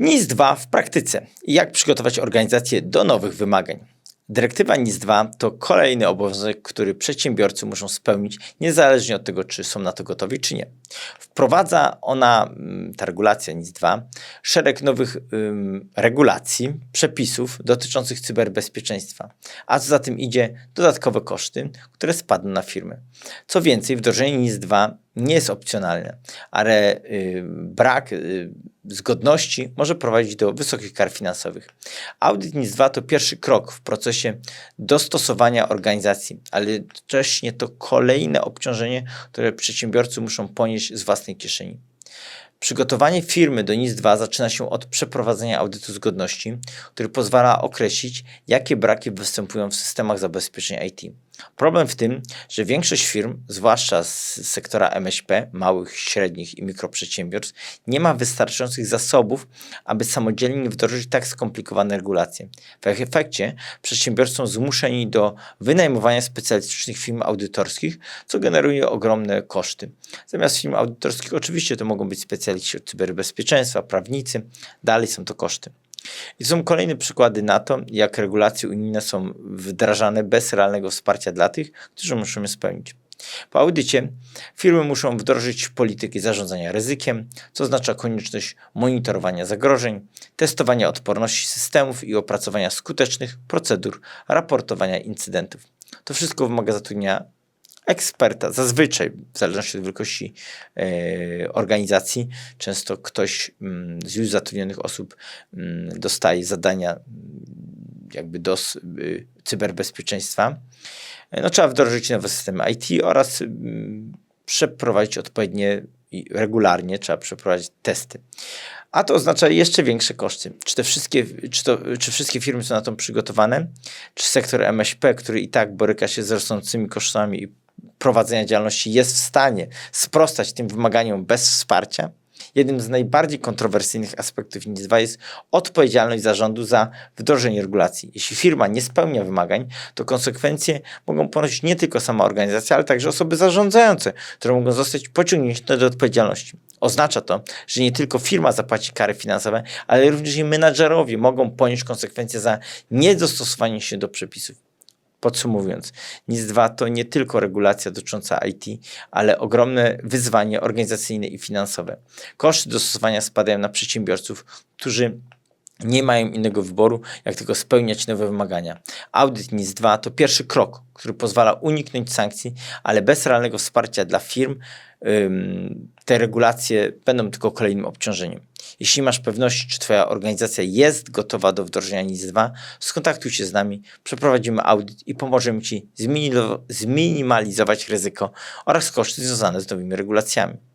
NIS-2 w praktyce jak przygotować organizację do nowych wymagań. Dyrektywa NIS-2 to kolejny obowiązek, który przedsiębiorcy muszą spełnić, niezależnie od tego, czy są na to gotowi, czy nie. Wprowadza ona, mm, ta regulacja NIS-2, szereg nowych ym, regulacji, przepisów dotyczących cyberbezpieczeństwa, a co za tym idzie, dodatkowe koszty, które spadną na firmy. Co więcej, wdrożenie NIS-2 nie jest opcjonalne, ale y, brak y, zgodności może prowadzić do wysokich kar finansowych. Audyt NIS-2 to pierwszy krok w procesie dostosowania organizacji, ale jednocześnie to kolejne obciążenie, które przedsiębiorcy muszą ponieść z własnej kieszeni. Przygotowanie firmy do NIS-2 zaczyna się od przeprowadzenia audytu zgodności, który pozwala określić, jakie braki występują w systemach zabezpieczeń IT. Problem w tym, że większość firm, zwłaszcza z sektora MŚP, małych, średnich i mikroprzedsiębiorstw, nie ma wystarczających zasobów, aby samodzielnie wdrożyć tak skomplikowane regulacje. W efekcie przedsiębiorcy są zmuszeni do wynajmowania specjalistycznych firm audytorskich, co generuje ogromne koszty. Zamiast firm audytorskich oczywiście to mogą być specjaliści od cyberbezpieczeństwa, prawnicy, dalej są to koszty. I są kolejne przykłady na to, jak regulacje unijne są wdrażane bez realnego wsparcia dla tych, którzy muszą je spełnić. Po audycie firmy muszą wdrożyć polityki zarządzania ryzykiem, co oznacza konieczność monitorowania zagrożeń, testowania odporności systemów i opracowania skutecznych procedur raportowania incydentów. To wszystko wymaga zatrudnienia eksperta, zazwyczaj w zależności od wielkości e, organizacji, często ktoś mm, z już zatrudnionych osób mm, dostaje zadania mm, jakby do y, cyberbezpieczeństwa. E, No, trzeba wdrożyć nowe systemy IT oraz mm, przeprowadzić odpowiednie i regularnie trzeba przeprowadzić testy. A to oznacza jeszcze większe koszty. Czy, te wszystkie, czy, to, czy wszystkie firmy są na to przygotowane? Czy sektor MŚP, który i tak boryka się z rosnącymi kosztami i prowadzenia działalności, jest w stanie sprostać tym wymaganiom bez wsparcia? Jednym z najbardziej kontrowersyjnych aspektów NIS-2 jest odpowiedzialność zarządu za wdrożenie regulacji. Jeśli firma nie spełnia wymagań, to konsekwencje mogą ponosić nie tylko sama organizacja, ale także osoby zarządzające, które mogą zostać pociągnięte do odpowiedzialności. Oznacza to, że nie tylko firma zapłaci kary finansowe, ale również i menadżerowie mogą ponieść konsekwencje za niedostosowanie się do przepisów. Podsumowując, NIS-2 to nie tylko regulacja dotycząca IT, ale ogromne wyzwanie organizacyjne i finansowe. Koszty dostosowania spadają na przedsiębiorców, którzy nie mają innego wyboru, jak tylko spełniać nowe wymagania. Audyt NIS-2 to pierwszy krok, który pozwala uniknąć sankcji, ale bez realnego wsparcia dla firm te regulacje będą tylko kolejnym obciążeniem. Jeśli masz pewność, czy Twoja organizacja jest gotowa do wdrożenia NIS-2, skontaktuj się z nami, przeprowadzimy audyt i pomożemy Ci zminimalizować ryzyko oraz koszty związane z nowymi regulacjami.